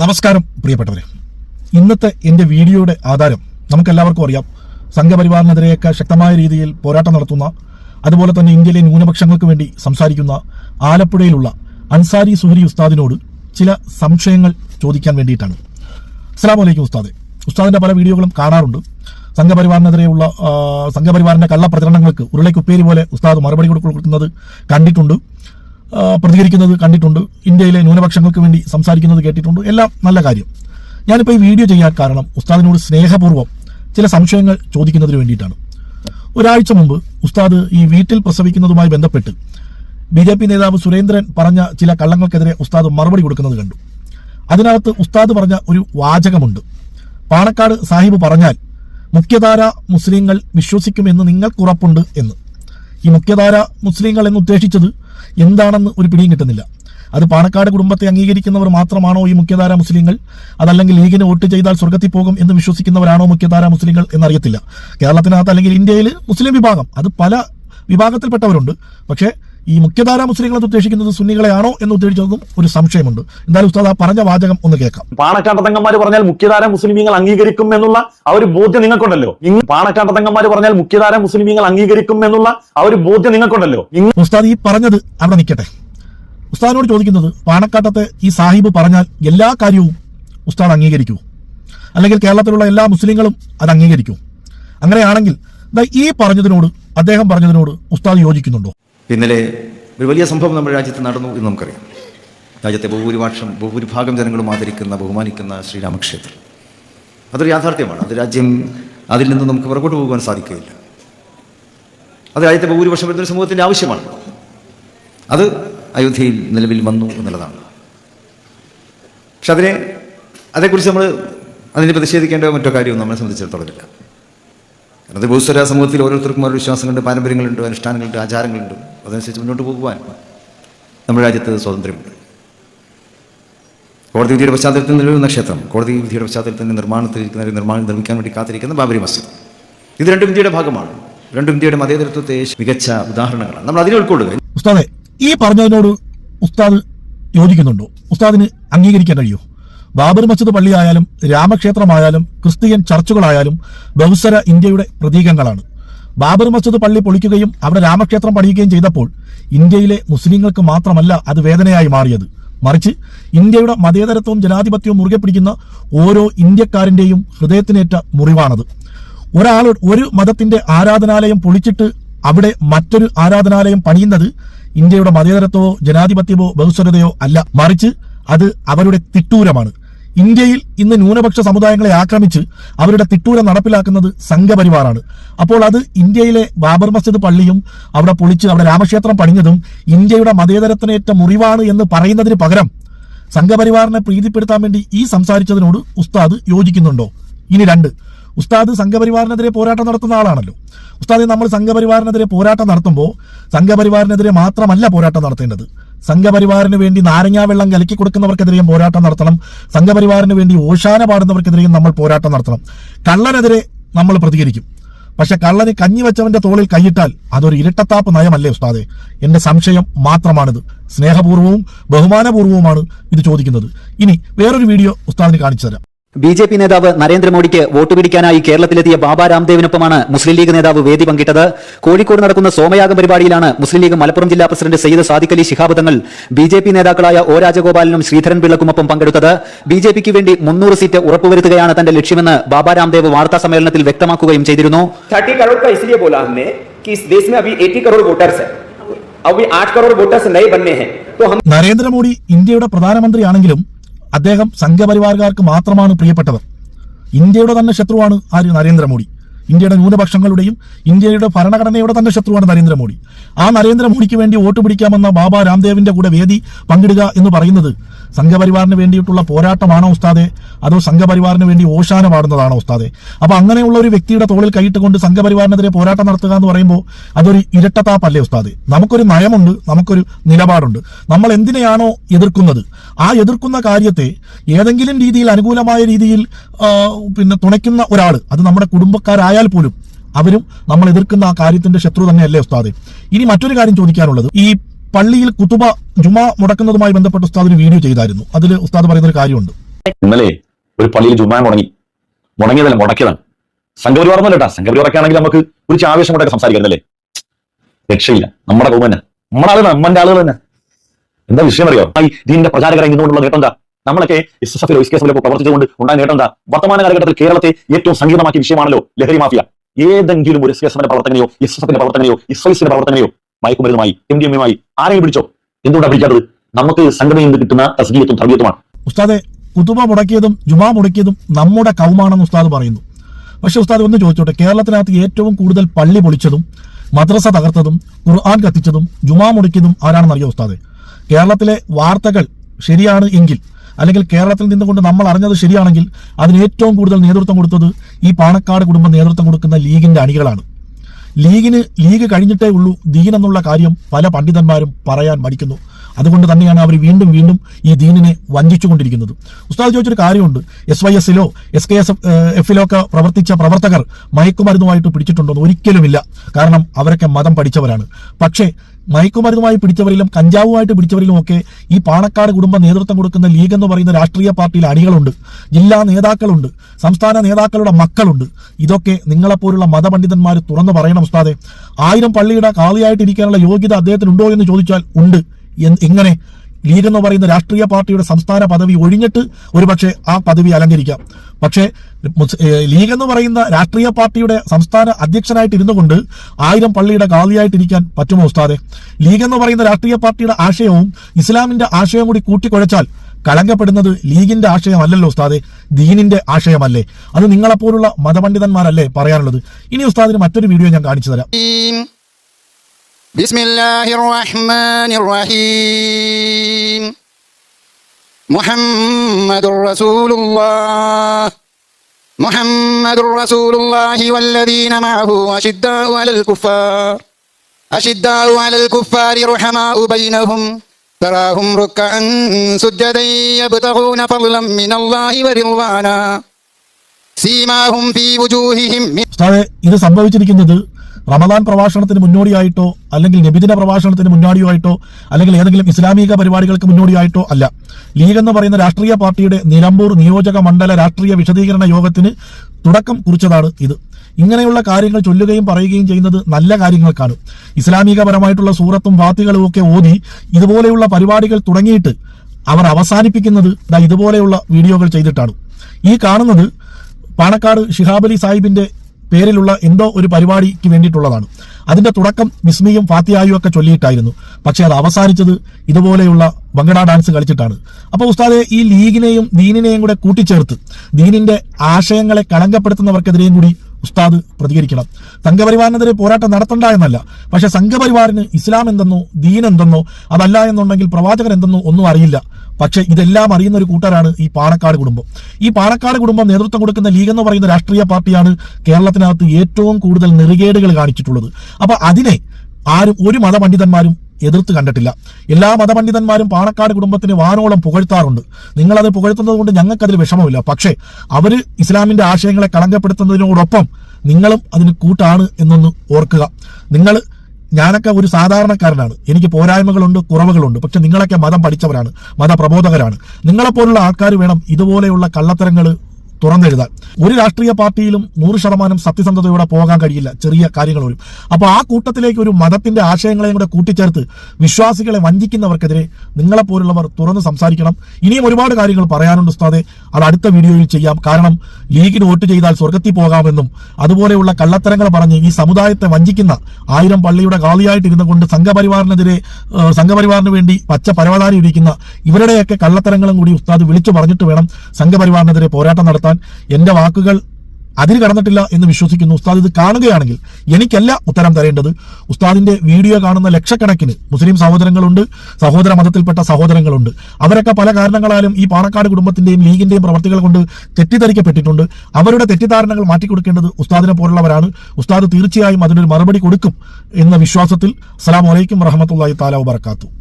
നമസ്കാരം പ്രിയപ്പെട്ടവരെ. ഇന്നത്തെ എന്റെ വീഡിയോയുടെ ആധാരം നമുക്കെല്ലാവർക്കും അറിയാം. സംഘപരിവാറിനെതിരെയൊക്കെ ശക്തമായ രീതിയിൽ പോരാട്ടം നടത്തുന്ന അതുപോലെ തന്നെ ഇന്ത്യയിലെ ന്യൂനപക്ഷങ്ങൾക്ക് വേണ്ടി സംസാരിക്കുന്ന ആലപ്പുഴയിലുള്ള അൻസാരി സുഹരി ഉസ്താദിനോട് ചില സംശയങ്ങൾ ചോദിക്കാൻ വേണ്ടിയിട്ടാണ്. അസ്സാം വലൈക്കും ഉസ്താദെ. ഉസ്താദിന്റെ പല വീഡിയോകളും കാണാറുണ്ട്. സംഘപരിവാറിനെതിരെയുള്ള സംഘപരിവാറിന്റെ കള്ളപ്രചരണങ്ങൾക്ക് ഉരുളയ്ക്കുപ്പേരി പോലെ ഉസ്താദ് മറുപടി കൊടുക്കുന്നത് കണ്ടിട്ടുണ്ട്. പ്രതികരിക്കുന്നത് കണ്ടിട്ടുണ്ട്. ഇന്ത്യയിലെ ന്യൂനപക്ഷങ്ങൾക്ക് വേണ്ടി സംസാരിക്കുന്നത് കേട്ടിട്ടുണ്ട്. എല്ലാം നല്ല കാര്യം. ഞാനിപ്പോൾ ഈ വീഡിയോ ചെയ്യാൻ കാരണം ഉസ്താദിനോട് സ്നേഹപൂർവം ചില സംശയങ്ങൾ ചോദിക്കുന്നതിന് വേണ്ടിയിട്ടാണ്. ഒരാഴ്ച മുമ്പ് ഉസ്താദ് ഈ വീട്ടിൽ പ്രസവിക്കുന്നതുമായി ബന്ധപ്പെട്ട് ബി ജെ പി നേതാവ് സുരേന്ദ്രൻ പറഞ്ഞ ചില കള്ളങ്ങൾക്കെതിരെ ഉസ്താദ് മറുപടി കൊടുക്കുന്നത് കണ്ടു. അതിനകത്ത് ഉസ്താദ് പറഞ്ഞ ഒരു വാചകമുണ്ട്. പാണക്കാട് സാഹിബ് പറഞ്ഞാൽ മുഖ്യധാര മുസ്ലിങ്ങൾ വിശ്വസിക്കുമെന്ന് നിങ്ങൾക്കുറപ്പുണ്ട് എന്ന്. ഈ മുഖ്യധാര മുസ്ലിങ്ങൾ എന്ന് ഉദ്ദേശിച്ചത് എന്താണെന്ന് ഒരു പിടിയും കിട്ടുന്നില്ല. അത് പാണക്കാട് കുടുംബത്തെ അംഗീകരിക്കുന്നവർ മാത്രമാണോ ഈ മുഖ്യധാര മുസ്ലിങ്ങൾ? അതല്ലെങ്കിൽ ലീഗിന് വോട്ട് ചെയ്താൽ സ്വർഗത്തിൽ പോകും എന്ന് വിശ്വസിക്കുന്നവരാണോ മുഖ്യധാര മുസ്ലിങ്ങൾ എന്നറിയത്തില്ല. കേരളത്തിനകത്ത് അല്ലെങ്കിൽ ഇന്ത്യയിൽ മുസ്ലിം വിഭാഗം അത് പല വിഭാഗത്തിൽപ്പെട്ടവരുണ്ട്. പക്ഷേ ഈ മുഖ്യധാര മുസ്ലിങ്ങളെ ഉദ്ദേശിക്കുന്നത് സുന്നികളെയാണോ എന്ന് ഉദ്ദേശിച്ചതും ഒരു സംശയമുണ്ട്. എന്തായാലും ഉസ്താദ് ആ പറഞ്ഞ വാചകം ഒന്ന് കേൾക്കാം. പാണക്കാട്ട തങ്ങന്മാര് പറഞ്ഞാൽ മുഖ്യധാര മുസ്ലിമീങ്ങൾ അംഗീകരിക്കും എന്നുള്ള ആ ഒരു ബോധ്യം നിങ്ങൾക്കുണ്ടല്ലോ. ഇങ്ങ് പാണക്കാട്ട പറഞ്ഞാൽ മുഖ്യധാര മുസ്ലിമീങ്ങൾ അംഗീകരിക്കും എന്നുള്ള ആ ഒരു ബോധ്യം നിങ്ങൾക്കുണ്ടല്ലോ. ഉസ്താദ് ഈ പറഞ്ഞത് അവിടെ നിൽക്കട്ടെ. ഉസ്താദിനോട് ചോദിക്കുന്നത് പാണക്കാട്ടത്തെ ഈ സാഹിബ് പറഞ്ഞാൽ എല്ലാ കാര്യവും ഉസ്താദ് അംഗീകരിക്കൂ. അല്ലെങ്കിൽ കേരളത്തിലുള്ള എല്ലാ മുസ്ലിങ്ങളും അത് അംഗീകരിക്കൂ. അങ്ങനെയാണെങ്കിൽ ഈ പറഞ്ഞതിനോട് അദ്ദേഹം പറഞ്ഞതിനോട് ഉസ്താദ് യോജിക്കുന്നുണ്ടോ? ഇന്നലെ ഒരു വലിയ സംഭവം നമ്മുടെ രാജ്യത്ത് നടന്നു എന്ന് നമുക്കറിയാം. രാജ്യത്തെ ബഹുഭൂരിപക്ഷം ബഹുഭൂരിഭാഗം ജനങ്ങളും ആദരിക്കുന്ന ബഹുമാനിക്കുന്ന ശ്രീരാമക്ഷേത്രം. അതൊരു യാഥാർത്ഥ്യമാണ്. അത് രാജ്യം അതിൽ നിന്ന് നമുക്ക് പുറകോട്ട് പോകുവാൻ സാധിക്കുകയില്ല. അത് രാജ്യത്തെ ബഹുഭൂരിപക്ഷം വരുന്ന ഒരു സമൂഹത്തിന്റെ ആവശ്യമാണ്. അത് അയോധ്യയിൽ നിലവിൽ വന്നു എന്നുള്ളതാണ്. പക്ഷെ അതിനെ അതേക്കുറിച്ച് നമ്മൾ അതിനെ പ്രതിഷേധിക്കേണ്ട മറ്റോ കാര്യവും നമ്മളെ സംബന്ധിച്ചിടത്തോളം ഇല്ല. കാരണം അത് ബഹുസ്വര സമൂഹത്തിൽ ഓരോരുത്തർക്കും ഓരോ വിശ്വാസങ്ങളുണ്ട് പാരമ്പര്യങ്ങളുണ്ട് അനുഷ്ഠാനങ്ങളുണ്ട് ആചാരങ്ങളുണ്ട്. അതനുസരിച്ച് മുന്നോട്ട് പോകുവാൻ നമ്മുടെ രാജ്യത്ത് സ്വാതന്ത്ര്യമുണ്ട്. കോടതി വിധിയുടെ പശ്ചാത്തലത്തിൽ നിലവിലുന്ന ക്ഷേത്രം കോടതി വിധിയുടെ പശ്ചാത്തലത്തിൽ നിർമ്മാണത്തിൽ ഇരിക്കുന്ന നിർമ്മാണം നിർമ്മിക്കാൻ വേണ്ടി കാത്തിരിക്കുന്ന ബാബരി മസ്ജിദ്. ഇത് രണ്ടും ഇന്ത്യയുടെ ഭാഗമാണ്. രണ്ടും ഇന്ത്യയുടെ മതേതരത്വത്തെ മികച്ച ഉദാഹരണങ്ങളാണ്. നമ്മൾ അതിനെ ഉൾക്കൊള്ളുക. ഉസ്താദെ ഈ പറഞ്ഞതിനോട് ഉസ്താദ് യോജിക്കുന്നുണ്ടോ? ഉസ്താദിന് അംഗീകരിക്കാൻ കഴിയോ? ബാബർ മസ്ജിദ് പള്ളിയായാലും രാമക്ഷേത്രമായാലും ക്രിസ്ത്യൻ ചർച്ചുകളായാലും ബഹുസര ഇന്ത്യയുടെ പ്രതീകങ്ങളാണ്. ബാബർ മസ്ജിദ് പള്ളി പൊളിക്കുകയും അവിടെ രാമക്ഷേത്രം പണിയുകയും ചെയ്തപ്പോൾ ഇന്ത്യയിലെ മുസ്ലിങ്ങൾക്ക് മാത്രമല്ല അത് വേദനയായി മാറിയത്. മറിച്ച് ഇന്ത്യയുടെ മതേതരത്വവും ജനാധിപത്യവും മുറുകെ പിടിക്കുന്ന ഓരോ ഇന്ത്യക്കാരന്റെയും ഹൃദയത്തിനേറ്റ മുറിവാണത്. ഒരാൾ ഒരു മതത്തിന്റെ ആരാധനാലയം പൊളിച്ചിട്ട് അവിടെ മറ്റൊരു ആരാധനാലയം പണിയുന്നത് ഇന്ത്യയുടെ മതേതരത്വമോ ജനാധിപത്യമോ ബഹുസ്വരതയോ അല്ല. മറിച്ച് അത് അവരുടെ തിട്ടൂരമാണ്. ഇന്ത്യയിൽ ഇന്ന് ന്യൂനപക്ഷ സമുദായങ്ങളെ ആക്രമിച്ച് അവരുടെ തിട്ടൂരം നടപ്പിലാക്കുന്നത് സംഘപരിവാറാണ്. അപ്പോൾ അത് ഇന്ത്യയിലെ ബാബർ മസ്ജിദ് പള്ളിയും അവിടെ പൊളിച്ച് അവിടെ രാമക്ഷേത്രം പണിഞ്ഞതും ഇന്ത്യയുടെ മതേതരത്തിനേറ്റ മുറിവാണ് എന്ന് പറയുന്നതിന് പകരം സംഘപരിവാറിനെ പ്രീതിപ്പെടുത്താൻ വേണ്ടി ഈ സംസാരിച്ചതിനോട് ഉസ്താദ് യോജിക്കുന്നുണ്ടോ? ഇനി രണ്ട്. ഉസ്താദ് സംഘപരിവാറിനെതിരെ പോരാട്ടം നടത്തുന്ന ആളാണല്ലോ. ഉസ്താദ് നമ്മൾ സംഘപരിവാറിനെതിരെ പോരാട്ടം നടത്തുമ്പോൾ സംഘപരിവാറിനെതിരെ മാത്രമല്ല പോരാട്ടം നടത്തേണ്ടത്. സംഘപരിവാറിന് വേണ്ടി നാരങ്ങാ വെള്ളം കലക്കി കൊടുക്കുന്നവർക്കെതിരെയും പോരാട്ടം നടത്തണം. സംഘപരിവാറിന് വേണ്ടി ഓശാന പാടുന്നവർക്കെതിരെയും നമ്മൾ പോരാട്ടം നടത്തണം. കള്ളനെതിരെ നമ്മൾ പ്രതികരിക്കും. പക്ഷെ കള്ളന് കഞ്ഞി വെച്ചവന്റെ തോളിൽ കൈയിട്ടാൽ അതൊരു ഇരട്ടത്താപ്പ് നയമല്ലേ ഉസ്താദെ? എന്റെ സംശയം മാത്രമാണിത്. സ്നേഹപൂർവവും ബഹുമാനപൂർവവുമാണ് ഇത് ചോദിക്കുന്നത്. ഇനി വേറൊരു വീഡിയോ ഉസ്താദിന് കാണിച്ചു തരാം. ബി ജെ പി നേതാവ് നരേന്ദ്രമോദിക്ക് വോട്ട് പിടിക്കാനായി കേരളത്തിലെത്തിയ ബാബ രാംദേവിനൊപ്പമാണ് മുസ്ലിം ലീഗ് നേതാവ് വേദി പങ്കിട്ടത്. കോഴിക്കോട് നടക്കുന്ന സോമയാഗം പരിപാടിയിലാണ് മുസ്ലിം ലീഗ് മലപ്പുറം ജില്ലാ president Sayyid Sadiq Ali Shihab Thangal B J P നേതാക്കളായ ഒ രാജഗോപാലനും ശ്രീധരൻ പിള്ളക്കുമൊപ്പം പങ്കെടുത്തത്. ബി ജെ പിക്ക് വേണ്ടി മുന്നൂറ് സീറ്റ് ഉറപ്പുവരുത്തുകയാണ് തന്റെ ലക്ഷ്യമെന്ന് ബാബ രാംദേവ് വാർത്താ സമ്മേളനത്തിൽ വ്യക്തമാക്കുകയും ചെയ്തിരുന്നു. നരേന്ദ്രമോദി ഇന്ത്യയുടെ പ്രധാനമന്ത്രിയാണെങ്കിലും അദ്ദേഹം സംഘപരിവാർകാർക്ക് മാത്രമാണ് പ്രിയപ്പെട്ടവർ. ഇന്ത്യയുടെ തന്നെ ശത്രുവാണ് ആര്? നരേന്ദ്രമോദി. ഇന്ത്യയുടെ ന്യൂനപക്ഷങ്ങളുടെയും ഇന്ത്യയുടെ ഭരണഘടനയുടെ തന്നെ ശത്രുവാണ് നരേന്ദ്രമോദി. ആ നരേന്ദ്രമോദിക്ക് വേണ്ടി വോട്ട് പിടിക്കാമെന്ന ബാബ രാംദേവിന്റെ കൂടെ വേദി പങ്കിടുക എന്ന് പറയുന്നത് സംഘപരിവാറിന് വേണ്ടിയിട്ടുള്ള പോരാട്ടമാണോ ഉസ്താദെ? അതോ സംഘപരിവാറിന് വേണ്ടി ഓശാന പാടുന്നതാണോ ഉസ്താദെ? അപ്പൊ അങ്ങനെയുള്ള ഒരു വ്യക്തിയുടെ തോളിൽ കൈയിട്ട് കൊണ്ട് സംഘപരിവാറിനെതിരെ പോരാട്ടം നടത്തുക എന്ന് പറയുമ്പോൾ അതൊരു ഇരട്ടത്താപ്പല്ലേ ഉസ്താദെ? നമുക്കൊരു നയമുണ്ട് നമുക്കൊരു നിലപാടുണ്ട്. നമ്മൾ എന്തിനെയാണോ എതിർക്കുന്നത്? ആ എതിർക്കുന്ന കാര്യത്തെ ഏതെങ്കിലും രീതിയിൽ അനുകൂലമായ രീതിയിൽ പിന്നെ തുണയ്ക്കുന്ന ഒരാൾ അത് നമ്മുടെ കുടുംബക്കാരായാൽ പോലും അവരും നമ്മൾ എതിർക്കുന്ന ആ കാര്യത്തിന്റെ ശത്രു തന്നെയല്ലേ ഉസ്താദെ? ഇനി മറ്റൊരു കാര്യം ചോദിക്കാനുള്ളത്. ഈ പള്ളിയിൽ കുത്തുബ ജുമാ മുടക്കുന്നതുമായി ബന്ധപ്പെട്ട് ഉസ്താദ് ഒരു വീഡിയോ ചെയ്തായിരുന്നു. അതിൽ ഉസ്താദ് പറയുന്ന ഒരു കാര്യമുണ്ട്. ഇന്നലെ ഒരു പള്ളിയിൽ ജുമാ മുടങ്ങി. മുടങ്ങിയതല്ല മുടക്കിയതാണ്. സംഘപരിവാർ എന്നല്ല കേട്ടാ സംഘപരിവാറൊക്കെ ആണെങ്കിൽ നമുക്ക് ഒരു ആവേശം കൊണ്ടൊക്കെ സംസാരിക്കാറില്ലേ രക്ഷയില്ല. നമ്മുടെ കൗമന നമ്മുടെ ആളുകൾ നമ്മന്റെ ആളുകൾ തന്നെ. എന്താ വിഷയം അറിയോ? ഇതിന്റെ പ്രചാരകരം ഇന്നുകൊണ്ടുള്ള നേട്ടം എന്താ? നമ്മളൊക്കെ എസ് എസ് എഫിലോ എസ് കെ പ്രവർത്തിച്ചുകൊണ്ട് ഉണ്ടായ നേട്ടം എന്താ? വർത്തമാന കാലഘട്ടത്തിൽ കേരളത്തെ ഏറ്റവും സങ്കീർണമാക്കിയ വിഷയമാണല്ലോ ലഹരി മാഫിയ. ഏതെങ്കിലും ഒരു എസ് എസ് എഫിന്റെ പ്രവർത്തകനെയോ എസ് എസ് എഫിന്റെ പ്രവർത്തകനെയോ എസ് മയക്കുമരുന്നുമായി എം ഡി എമ്മുമായി ആരെയും പിടിച്ചോ എന്തുകൊണ്ടാണ് പിടിക്കാത്തത് നമുക്ക് സംഘടനയിൽ നിന്ന് കിട്ടുന്ന തസ്ഗീയത്തും തർബീയത്തുമാണ്. ഉസ്താദെ കുത്തുബ മുടക്കിയതും ജുമാ മുടക്കിയതും നമ്മുടെ കൗമാണെന്ന് ഉസ്താദ് പറയുന്നു. പക്ഷെ ഉസ്താദ് ഒന്ന് ചോദിച്ചോട്ടെ? കേരളത്തിനകത്ത് ഏറ്റവും കൂടുതൽ പള്ളി പൊളിച്ചതും മദ്രസ തകർത്തതും ഖുർആൻ കത്തിച്ചതും ജുമാ മുടക്കിയതും ആരാണെന്ന് അറിയോ ഉസ്താദ്? കേരളത്തിലെ വാർത്തകൾ ശരിയാണ് എങ്കിൽ അല്ലെങ്കിൽ കേരളത്തിൽ നിന്നുകൊണ്ട് നമ്മൾ അറിഞ്ഞത് ശരിയാണെങ്കിൽ അതിന് ഏറ്റവും കൂടുതൽ നേതൃത്വം കൊടുത്തത് ഈ പാണക്കാട് കുടുംബം നേതൃത്വം കൊടുക്കുന്ന ലീഗിന്റെ അണികളാണ്. ലീഗിന് ലീഗ് കഴിഞ്ഞിട്ടേ ഉള്ളൂ ദീൻ എന്നുള്ള കാര്യം പല പണ്ഡിതന്മാരും പറയാൻ മടിക്കുന്നു. അതുകൊണ്ട് തന്നെയാണ് അവർ വീണ്ടും വീണ്ടും ഈ ദീനിനെ വഞ്ചിച്ചുകൊണ്ടിരിക്കുന്നത്. ഉസ്താദ് ചോദിച്ചൊരു കാര്യമുണ്ട്. എസ് വൈ എസിലോ എസ് കെ എസ് എഫിലോ ഒക്കെ പ്രവർത്തിച്ച പ്രവർത്തകർ മയക്കുമരുന്നുമായിട്ട് പിടിച്ചിട്ടുണ്ടോ എന്ന് ഒരിക്കലുമില്ല. കാരണം അവരൊക്കെ മതം പഠിച്ചവരാണ്. പക്ഷേ മയക്കുമരുന്നുമായി പിടിച്ചവരിലും കഞ്ചാവുമായിട്ട് പിടിച്ചവരിലും ഒക്കെ ഈ പാണക്കാട് കുടുംബ നേതൃത്വം കൊടുക്കുന്ന ലീഗ് എന്ന് പറയുന്ന രാഷ്ട്രീയ പാർട്ടിയിൽ അണികളുണ്ട്. ജില്ലാ നേതാക്കളുണ്ട്. സംസ്ഥാന നേതാക്കളുടെ മക്കളുണ്ട്. ഇതൊക്കെ നിങ്ങളെപ്പോലുള്ള മതപണ്ഡിതന്മാർ തുറന്നു പറയണം ഉസ്താദെ. ആയിരം പള്ളിയുടെ കാളിയായിട്ടിരിക്കാനുള്ള യോഗ്യത അദ്ദേഹത്തിനുണ്ടോ എന്ന് ചോദിച്ചാൽ ഉണ്ട്. ഇങ്ങനെ ലീഗ് എന്ന് പറയുന്ന രാഷ്ട്രീയ പാർട്ടിയുടെ സംസ്ഥാന പദവി ഒഴിഞ്ഞിട്ട് ഒരുപക്ഷെ ആ പദവി അലങ്കരിക്കാം. പക്ഷേ ലീഗ് എന്ന് പറയുന്ന രാഷ്ട്രീയ പാർട്ടിയുടെ സംസ്ഥാന അധ്യക്ഷനായിട്ട് ഇരുന്നുകൊണ്ട് ആയിരം പള്ളിയുടെ കാളിയായിട്ടിരിക്കാൻ പറ്റുമോ ഉസ്താദെ? ലീഗ് എന്ന് പറയുന്ന രാഷ്ട്രീയ പാർട്ടിയുടെ ആശയവും ഇസ്ലാമിന്റെ ആശയവും കൂടി കൂട്ടിക്കുഴച്ചാൽ കളങ്കപ്പെടുന്നത് ലീഗിന്റെ ആശയമല്ലല്ലോ ഉസ്താദെ. ദീനിന്റെ ആശയമല്ലേ. അത് നിങ്ങളെപ്പോലുള്ള മതപണ്ഡിതന്മാരല്ലേ പറയാനുള്ളത്. ഇനി ഉസ്താദിന് മറ്റൊരു വീഡിയോ ഞാൻ കാണിച്ചു തരാം. بسم الله الرحمن الرحيم محمد رسول الله محمد رسول الله والذين معه أشداء على الكفار أشداء على الكفار رحماء بينهم تراهم ركعا سجدا يبتغون فضلا من الله ورضوانا سيماهم في وجوههم من ഉസ്താദെ ഇത് സംഭവിച്ചിരിക്കുന്നത് റമദാൻ പ്രഭാഷണത്തിന് മുന്നോടിയായിട്ടോ അല്ലെങ്കിൽ നബിദിന പ്രഭാഷണത്തിന് മുന്നോടിയായിട്ടോ അല്ലെങ്കിൽ ഏതെങ്കിലും ഇസ്ലാമിക പരിപാടികൾക്ക് മുന്നോടിയായിട്ടോ അല്ല. ലീഗ് എന്ന് പറയുന്ന രാഷ്ട്രീയ പാർട്ടിയുടെ നിലമ്പൂർ നിയോജക മണ്ഡല രാഷ്ട്രീയ വിശദീകരണ യോഗത്തിന് തുടക്കം കുറിച്ചതാണ് ഇത്. ഇങ്ങനെയുള്ള കാര്യങ്ങൾ ചൊല്ലുകയും പറയുകയും ചെയ്യുന്നത് നല്ല കാര്യങ്ങൾക്കാണ്. ഇസ്ലാമികപരമായിട്ടുള്ള സൂറത്തും വാത്തികളും ഒക്കെ ഓതി ഇതുപോലെയുള്ള പരിപാടികൾ തുടങ്ങിയിട്ട് അവർ അവസാനിപ്പിക്കുന്നത് ഇതുപോലെയുള്ള വീഡിയോകൾ ചെയ്തിട്ടാണ്. ഈ കാണുന്നത് പാണക്കാട് ഷിഹാബ് അലി സാഹിബിന്റെ പേരിലുള്ള എന്തോ ഒരു പരിപാടിക്ക് വേണ്ടിയിട്ടുള്ളതാണ്. അതിന്റെ തുടക്കം വിസ്മിയും ഫാത്തിയായും ഒക്കെ ചൊല്ലിയിട്ടായിരുന്നു. പക്ഷെ അത് അവസാനിച്ചത് ഇതുപോലെയുള്ള ബംഗഡ ഡാൻസ് കളിച്ചിട്ടാണ്. അപ്പൊ ഉസ്താദെ ഈ ലീഗിനെയും ദീനിനെയും കൂടെ കൂട്ടിച്ചേർത്ത് ദീനിന്റെ ആശയങ്ങളെ കളങ്കപ്പെടുത്തുന്നവർക്കെതിരെയും കൂടി ഉസ്താദ് പ്രതികരിക്കണം. സംഘപരിവാറിനെതിരെ പോരാട്ടം നടത്തണ്ട എന്നല്ല. പക്ഷെ സംഘപരിവാറിന് ഇസ്ലാം എന്തെന്നോ ദീൻ എന്തെന്നോ അതല്ല എന്നുണ്ടെങ്കിൽ പ്രവാചകൻ എന്തെന്നോ ഒന്നും അറിയില്ല. പക്ഷേ ഇതെല്ലാം അറിയുന്ന ഒരു കൂട്ടരാണ് ഈ പാണക്കാട് കുടുംബം. ഈ പാണക്കാട് കുടുംബം നേതൃത്വം കൊടുക്കുന്ന ലീഗ് എന്ന് പറയുന്ന രാഷ്ട്രീയ പാർട്ടിയാണ് കേരളത്തിനകത്ത് ഏറ്റവും കൂടുതൽ നെറുകേടുകൾ കാണിച്ചിട്ടുള്ളത്. അപ്പൊ അതിനെ ആരും ഒരു മതപണ്ഡിതന്മാരും എതിർത്ത് കണ്ടിട്ടില്ല. എല്ലാ മതപണ്ഡിതന്മാരും പാണക്കാട് കുടുംബത്തിന് വാനോളം പുകഴ്ത്താറുണ്ട്. നിങ്ങളത് പുകഴ്ത്തുന്നത് കൊണ്ട് ഞങ്ങൾക്കതിൽ വിഷമമില്ല. പക്ഷേ അവർ ഇസ്ലാമിന്റെ ആശയങ്ങളെ കളങ്കപ്പെടുത്തുന്നതിനോടൊപ്പം നിങ്ങളും അതിന് കൂട്ടാണ് എന്നൊന്ന് ഓർക്കുക. നിങ്ങൾ ഞാനൊക്കെ ഒരു സാധാരണക്കാരനാണ്. എനിക്ക് പോരായ്മകളുണ്ട് കുറവുകളുണ്ട്. പക്ഷെ നിങ്ങളൊക്കെ മതം പഠിച്ചവരാണ് മതപ്രബോധകരാണ്. നിങ്ങളെപ്പോലുള്ള ആൾക്കാർ വേണം ഇതുപോലെയുള്ള കള്ളത്തരങ്ങൾ തുറന്നെഴുതാൻ. ഒരു രാഷ്ട്രീയ പാർട്ടിയിലും നൂറ് ശതമാനം സത്യസന്ധതയോടെ പോകാൻ കഴിയില്ല. ചെറിയ കാര്യങ്ങൾ വരും അപ്പൊ ആ കൂട്ടത്തിലേക്ക് ഒരു മതത്തിന്റെ ആശയങ്ങളെയും കൂടെ കൂട്ടിച്ചേർത്ത് വിശ്വാസികളെ വഞ്ചിക്കുന്നവർക്കെതിരെ നിങ്ങളെപ്പോലുള്ളവർ തുറന്ന് സംസാരിക്കണം. ഇനിയും ഒരുപാട് കാര്യങ്ങൾ പറയാനുണ്ട് ഉസ്താദെ. അത് അടുത്ത വീഡിയോയിൽ ചെയ്യാം. കാരണം ലീഗിന് വോട്ട് ചെയ്താൽ സ്വർഗത്തിൽ പോകാമെന്നും അതുപോലെയുള്ള കള്ളത്തരങ്ങൾ പറഞ്ഞ് ഈ സമുദായത്തെ വഞ്ചിക്കുന്ന ആയിരം പള്ളിയുടെ കാളിയായിട്ട് ഇരുന്നു കൊണ്ട് സംഘപരിവാറിനെതിരെ സംഘപരിവാറിന് വേണ്ടി പച്ച പരവതാരി ഇരിക്കുന്ന ഇവരുടെയൊക്കെ കള്ളത്തരങ്ങളും കൂടി ഉസ്താദ് വിളിച്ചു പറഞ്ഞിട്ട് വേണം സംഘപരിവാറിനെതിരെ പോരാട്ടം നടത്താൻ. എന്റെ വാക്കുകൾ അതിൽ കടന്നിട്ടില്ല എന്ന് വിശ്വസിക്കുന്നു ഉസ്താദ് ഇത് കാണുകയാണെങ്കിൽ എനിക്കല്ല ഉത്തരം തരേണ്ടത്. ഉസ്താദിന്റെ വീഡിയോ കാണുന്ന ലക്ഷക്കണക്കിന് മുസ്ലിം സഹോദരങ്ങളുണ്ട് സഹോദര മതത്തിൽപ്പെട്ട സഹോദരങ്ങളുണ്ട്. അവരൊക്കെ പല കാരണങ്ങളാലും ഈ പാണക്കാട് കുടുംബത്തിന്റെയും ലീഗിന്റെയും പ്രവർത്തികൾ കൊണ്ട് തെറ്റിദ്ധരിക്കപ്പെട്ടിട്ടുണ്ട്. അവരുടെ തെറ്റിദ്ധാരണകൾ മാറ്റിക്കൊടുക്കേണ്ടത് ഉസ്താദിനെ പോലുള്ളവരാണ്. ഉസ്താദ് തീർച്ചയായും അതിനൊരു മറുപടി കൊടുക്കും എന്ന വിശ്വാസത്തിൽ അസ്സലാമു അലൈക്കും വറഹമത്തല്ലാഹി താല വബർക്കാത്തു